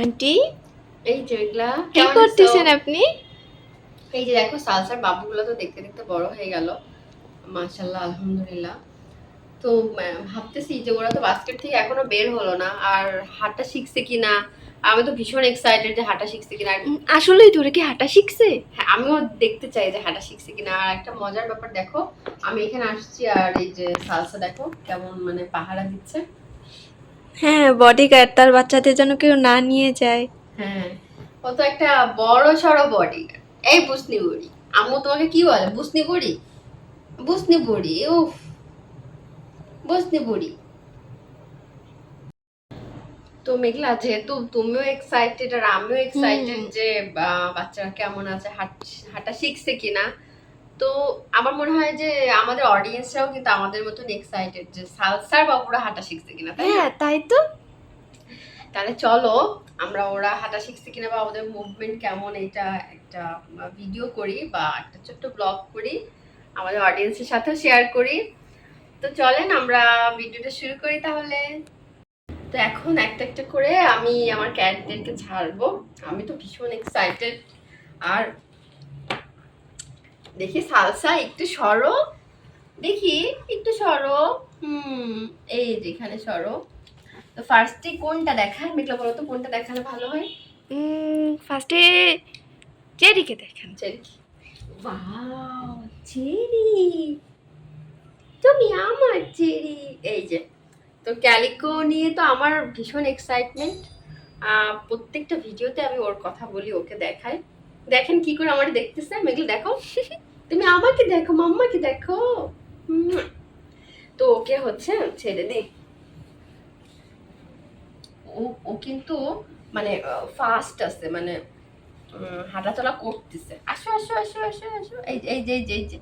Aunty? এই যে এগুলা কি করতেছেন আপনি? এই যে দেখো সালসার বাবুগুলো তো দেখতে দেখতে বড় হয়ে গেল। মাশাল্লাহ আলহামদুলিল্লাহ। তো ভাবতেছি যে ওরা তো বাস্কেট থেকে এখনও বের হলো না আর হাঁটা শিখছে কিনা আমি তো ভীষণ এক্সাইটেড যে হাঁটা শিখছে কিনা আসলেই তোরে কি হাঁটা শিখছে? হ্যাঁ, আমিও দেখতে চাই যে হাঁটা শিখছে কিনা আর একটা মজার ব্যাপার দেখো আমি এখানে আসছি আর এই যে সালসা দেখো কেমন মানে পাহারা দিচ্ছে। হ্যাঁ বডি গার্ড তার বাচ্চাদের যেন কেউ না নিয়ে যায়। হ্যাঁ ও তো একটা বড় সড়ো বডি এই বুসনি বড়ি আম্মু তোমাকে কি বলে? বুসনি বড়ি? বুসনি বড়ি উফ বুসনি বড়ি। তো মেঘলা যেহেতু তুমিও এক্সাইটেড আর আমিও এক্সাইটেড যে বাচ্চারা কেমন আছে হাঁট- হাঁটা শিখছে কিনা তো আমার মনে হয় যে আমাদের অডিয়েন্সরাও কিন্তু আমাদের মতন এক্সাইটেড যে সালসার বাবুরা হাঁটা শিখছে কিনা তাই হ্যাঁ তাই তো। তাহলে চলো আমরা ওরা হাঁটা শিখছে কিনা বা ওদের মুভমেন্ট কেমন এটা একটা ভিডিও করি বা একটা ছোট্ট ব্লগ করি আমাদের অডিয়েন্সের সাথেও শেয়ার করি। তো চলেন আমরা ভিডিওটা শুরু করি তাহলে। তো এখন একটা একটা করে আমি আমার ক্যারেক্টারকে ছাড়বো। আমি তো ভীষণ এক্সাইটেড আর দেখি সালসা একটু সরো। দেখি একটু সরো। হুম এই যেখানে সরো। তো ফার্স্টে কোনটা দেখায়? মেঘলা বলো তো কোনটা দেখালে ভালো হয়? ফার্স্টে চেরিকে দেখেন। Cherry wow Cherry. তুমি আমার চেরি। এই যে তো ক্যালিকো নিয়ে তো আমার ভীষণ এক্সাইটমেন্ট প্রত্যেকটা ভিডিওতে আমি ওর কথা বলি ওকে দেখাই। দেখেন কি করে আমার দেখতেছে। মেঘলা, দেখো। তুমি আমাকে দেখো, মাম্মাকে দেখো। তো ওকে হচ্ছে ছেড়ে দে। ও ও কিন্তু মানে ফাস্ট আছে মানে হাঁটাচলা করতেছে। আসো আসো আসো আসো আসো। এই যে এই যে এই যে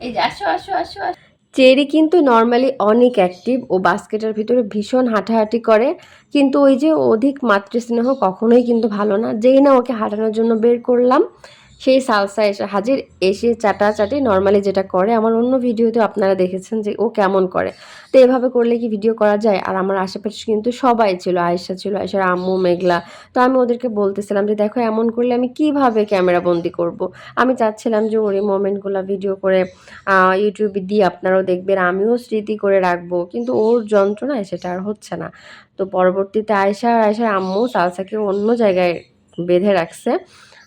এই যে, আসো আসো আসো আসো। চেরি কিন্তু নর্মালি অনেক অ্যাক্টিভ ও বাস্কেটের ভিতরে ভীষণ হাঁটাহাঁটি করে। কিন্তু ওই যে অধিক মাতৃস্নেহ কখনোই কিন্তু ভালো না। যেই না ওকে হাঁটানোর জন্য বের করলাম। সেই সালসা এসে, হাজির এসে চাটাচাটি নর্মালি যেটা করে, আমার অন্য ভিডিওতে আপনারা দেখেছেন যে ও কেমন করে। তো এভাবে করলে কি ভিডিও করা যায়? আর আমার আশেপাশে কিন্তু সবাই ছিল, আয়েশা ছিল, আয়েশার আম্মু, মেঘলা। তো আমি ওদেরকে বলতেছিলাম যে, দেখো, এমন করলে আমি কীভাবে ক্যামেরা বন্দি করব। আমি চাচ্ছিলাম যে, ওর এই মোমেন্টগুলো ভিডিও করে ইউটিউবে দিয়ে আপনারাও দেখবেন, আমিও স্মৃতি করে রাখব। কিন্তু ওর যন্ত্রণায় সেটা আর হচ্ছে না। তো পরবর্তীতে আয়েশা আর আয়েশার আম্মু সালসাকে অন্য জায়গায় বেঁধে রাখছে।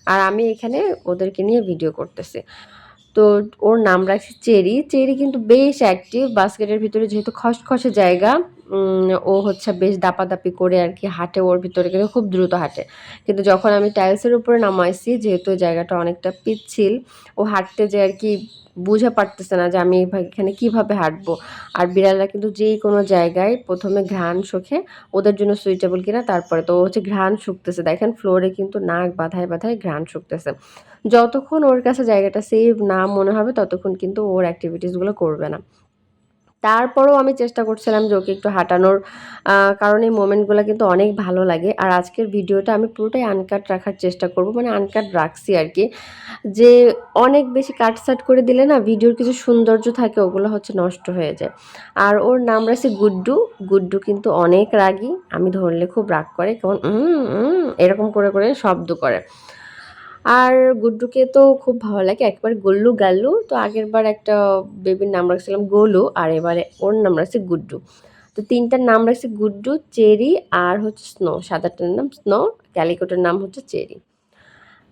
আর আমি এখানে ওদেরকে নিয়ে ভিডিও করতেছি। তো ওর নাম রাখছি চেরি। চেরি কিন্তু বেশ অ্যাক্টিভ বাস্কেটের ভিতরে যেহেতু খসখসে জায়গা। ও হচ্ছে বেশ দাপাদাপি করে আর কি হাঁটে, ওর ভিতরে কিন্তু খুব দ্রুত হাঁটে। কিন্তু যখন আমি টাইলসের উপরে নামাইছি, যেহেতু জায়গাটা অনেকটা পিচ্ছিল, ও হাঁটতে যে আর কি বুঝে পারতেছে না যে আমি এখানে কীভাবে হাঁটবো। আর বিড়ালরা কিন্তু যেই কোনো জায়গায় প্রথমে ঘ্রাণ শোকে ওদের জন্য সুইটেবল কিনা, তারপরে তো হচ্ছে ঘ্রাণ শুকতেছে। দেখেন ফ্লোরে কিন্তু নাক বাধায় বাধায় ঘ্রাণ শুকতেছে। যতক্ষণ ওর কাছে জায়গাটা সেভ না মনে হবে, ততক্ষণ কিন্তু ওর অ্যাক্টিভিটিসগুলো করবে না। তারপরেও আমি চেষ্টা করছিলাম যে ওকে একটু হাঁটানোর কারণ এই মোমেন্টগুলো কিন্তু অনেক ভালো লাগে। আর আজকের ভিডিওটা আমি পুরোটাই আনকাট রাখার চেষ্টা করব মানে আনকাট রাখছি আর কি। যে অনেক বেশি কাটসাট করে দিলে না ভিডিওর কিছু সৌন্দর্য থাকে, ওগুলো হচ্ছে নষ্ট হয়ে যায়। আর ওর নাম রাখছে গুড্ডু। গুড্ডু কিন্তু অনেক রাগী, আমি ধরলে খুব রাগ করে, কেমন এরকম করে করে শব্দ করে। আর গুড্ডুকে তো খুব ভালো লাগে। একবার গল্লু গাল্লু, তো আগের বার একটা বেবির নাম রাখছিলাম গোলু, আর এবারে ওর নাম রাখছে গুড্ডু। তো তিনটার নাম রাখছে গুড্ডু, চেরি আর হচ্ছে স্নো সাদাটার নাম স্নো, ক্যালিকোটার নাম হচ্ছে চেরি।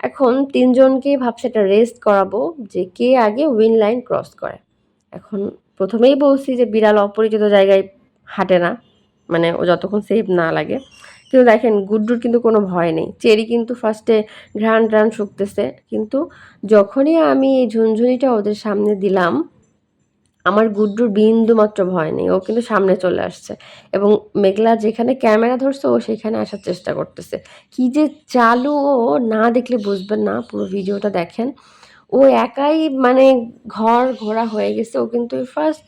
এখন তিনজনকে ভাবছে একটা রেস্ট করাবো, যে কে আগে উইন লাইন ক্রস করে। এখন প্রথমেই বলছি যে বিড়াল অপরিচিত জায়গায় হাঁটে না মানে ও যতক্ষণ সেফ না লাগে। কিন্তু দেখেন, গুড্ডুর কিন্তু কোনো ভয় নেই। চেরি কিন্তু ফার্স্টে ঘ্রাণ ট্রাণ শুকতেছে। কিন্তু যখনই আমি এই ঝুনঝুনিটা ওদের সামনে দিলাম, আমার গুড্ডুর বিন্দু মাত্র ভয় নেই। ও কিন্তু সামনে চলে আসছে। এবং মেঘলা যেখানে ক্যামেরা ধরছে, ও সেখানে আসার চেষ্টা করতেছে। কি যে চালু ও না দেখলে বুঝবেন না, পুরো ভিডিওটা দেখেন। ও একাই মানে ঘর ঘোরা হয়ে গেছে। ও কিন্তু ফার্স্ট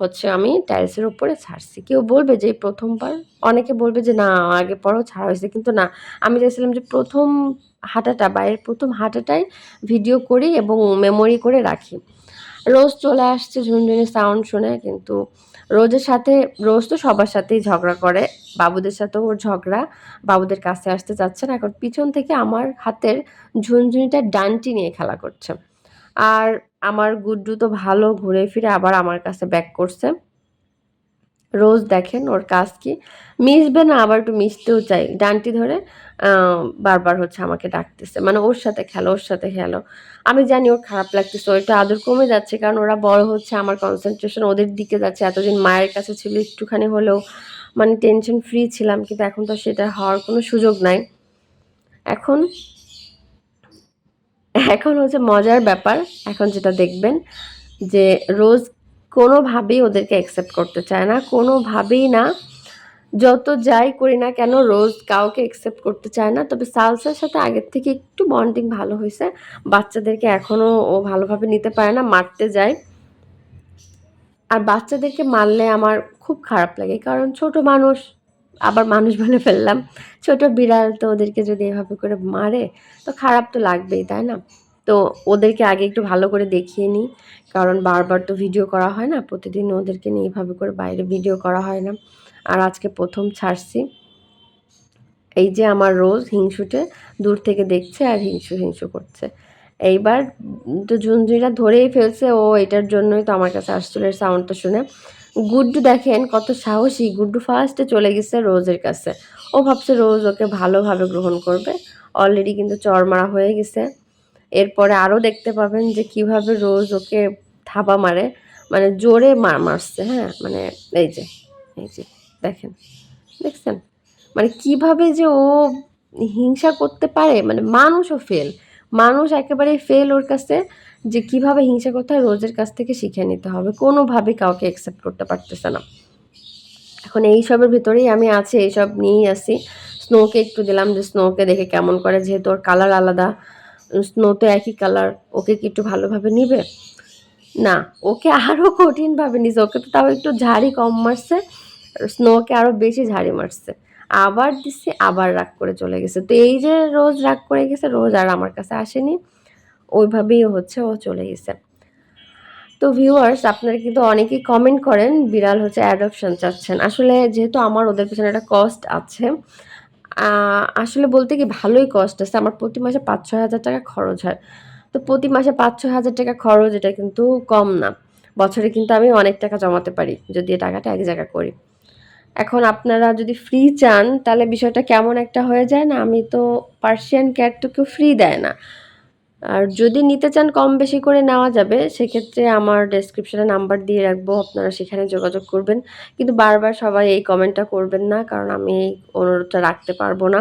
হচ্ছে আমি টাইলসের উপরে ছাড়ছি। কেউ বলবে যে প্রথমবার? অনেকে বলবে যে না, আগে পরেও ছাড়া হয়েছে। কিন্তু না, আমি চাইছিলাম যে প্রথম হাঁটাটা বাইরের প্রথম হাঁটাটাই ভিডিও করি এবং মেমোরি করে রাখি। রোজ চলে আসছে ঝুনঝুনি সাউন্ড শুনে, কিন্তু রোজের সাথে, রোজ তো সবার সাথেই ঝগড়া করে। বাবুদের সাথেও ওর ঝগড়া। বাবুদের কাছে আসতে চাচ্ছে না। এখন পিছন থেকে আমার হাতের ঝুনঝুনিটা ডানটি নিয়ে খেলা করছে। আর আমার গুড্ডু তো ভালো ঘুরে ফিরে আবার আমার কাছে ব্যাক করছে। রোজ দেখেন ওর কাজ কি। মিশবে না, আবার একটু মিশতেও চাই। ডানটি ধরে বারবার হচ্ছে আমাকে ডাকতেছে। মানে ওর সাথে খেলো, ওর সাথে খেলো। আমি জানি ওর খারাপ লাগতেছে ওইটা আদর কমে যাচ্ছে, কারণ ওরা বড় হচ্ছে, আমার কনসেন্ট্রেশন ওদের দিকে যাচ্ছে। এতদিন মায়ের কাছে ছিল, একটুখানি হলেও মানে টেনশন ফ্রি ছিলাম, কিন্তু এখন তো সেটা হওয়ার কোনো সুযোগ নাই। এখন এখন হচ্ছে মজার ব্যাপার, এখন যেটা দেখবেন যে রোজ কোনোভাবেই ওদেরকে অ্যাকসেপ্ট করতে চায় না, কোনোভাবেই না। যত যাই করি না কেন, রোজ কাউকে অ্যাকসেপ্ট করতে চায় না। তবে সালসার সাথে আগের থেকে একটু বন্ডিং ভালো হয়েছে। বাচ্চাদেরকে এখনও ও ভালোভাবে নিতে পারে না, মারতে যায়। আর বাচ্চাদেরকে মারলে আমার খুব খারাপ লাগে। কারণ ছোট মানুষ আবার মানুষ বলে ফেললাম, ছোট বিড়াল তো ওদেরকে যদি এভাবে করে মারে, তো খারাপ তো লাগবেই, তাই না? তো ওদেরকে আগে একটু ভালো করে দেখিয়ে নিই, কারণ বারবার তো ভিডিও করা হয় না, প্রতিদিন ওদেরকে নিয়ে এইভাবে করে বাইরে ভিডিও করা হয় না। আর আজকে প্রথম ছাড়ছি। এই যে আমার রোজ হিংসুটে দূর থেকে দেখছে আর হিংসু হিংসু করছে। এইবার তো ঝুনঝুনিটা ধরেই ফেলছে, ও এটার জন্যই তো আমার কাছে আসছিল সাউন্ডটা শুনে। গুড্ডু দেখেন কত সাহসী। গুড্ডু ফার্স্টে চলে গেছে রোজের কাছে। ও ভাবছে রোজ ওকে ভালোভাবে গ্রহণ করবে। অলরেডি কিন্তু চর মারা হয়ে গেছে। এরপরে আরও দেখতে পাবেন যে কীভাবে রোজ ওকে থাবা মারে। মানে জোরে মার মারছে হ্যাঁ? মানে এই যে এই যে, দেখেন। দেখছেন? মানে কীভাবে যে ও হিংসা করতে পারে। মানে মানুষও ফেল মানুষ একেবারে ফেল ওর কাছে। যে কীভাবে হিংসা করতে হয় রোজের কাছ থেকে শিখে নিতে হবে। কোনোভাবে কাউকে অ্যাকসেপ্ট করতে পারতেছে না। এখন এইসবের ভিতরেই আমি আছি এইসব নিয়েই আসি স্নোকে একটু দিলাম যে স্নোকে দেখে কেমন করে, যেহেতু ওর কালার আলাদা স্নো তো একই কালার ওকে কি একটু ভালোভাবে নিবে? না, ওকে আরও কঠিনভাবে নিছে, ওকে তো তাও একটু ঝাড়ি কম মারছে স্নোকে আরও বেশি ঝাড়ি মারছে। আবার দিচ্ছে আবার রাগ করে চলে গেছে। তো এই যে রোজ রাগ করে গেছে, রোজ আর আমার কাছে আসেনি। ওইভাবেই হচ্ছে ও চলে গেছে। তো ভিউয়ার্স আপনারা কিন্তু অনেকেই কমেন্ট করেন, বিড়াল হচ্ছে অ্যাডপশন চাচ্ছেন। আসলে যেহেতু আমার ওদের পেছনে একটা কস্ট আছে আসলে বলতে কি ভালোই কস্ট আছে। আমার প্রতি মাসে পাঁচ ছয় হাজার টাকা খরচ হয়। তো প্রতি মাসে পাঁচ ছয় হাজার টাকা খরচ, এটা কিন্তু কম না। বছরে কিন্তু আমি অনেক টাকা জমাতে পারি, যদি এই টাকাটা এক জায়গা করি। এখন আপনারা যদি ফ্রি চান, তাহলে বিষয়টা কেমন একটা হয়ে যায় না? আমি তো পার্সিয়ান ক্যাট তো কেউ ফ্রি দেয় না। আর যদি নিতে চান কম বেশি করে নেওয়া যাবে, সেক্ষেত্রে আমার ডেসক্রিপশনে নাম্বার দিয়ে রাখব, আপনারা সেখানে যোগাযোগ করবেন। কিন্তু বারবার সবাই এই কমেন্টটা করবেন না, কারণ আমি এই অনুরোধটা রাখতে পারব না।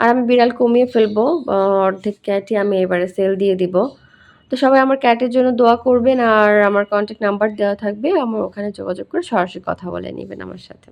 আর আমি বিড়াল কমিয়ে ফেলব অর্ধেক ক্যাটই আমি এবারে সেল দিয়ে দিব। তো সবাই আমার ক্যাটের জন্য দোয়া করবেন, আর আমার কন্ট্যাক্ট নাম্বার দেওয়া থাকবে, আমার ওখানে যোগাযোগ করে সরাসরি কথা বলে নেবেন আমার সাথে।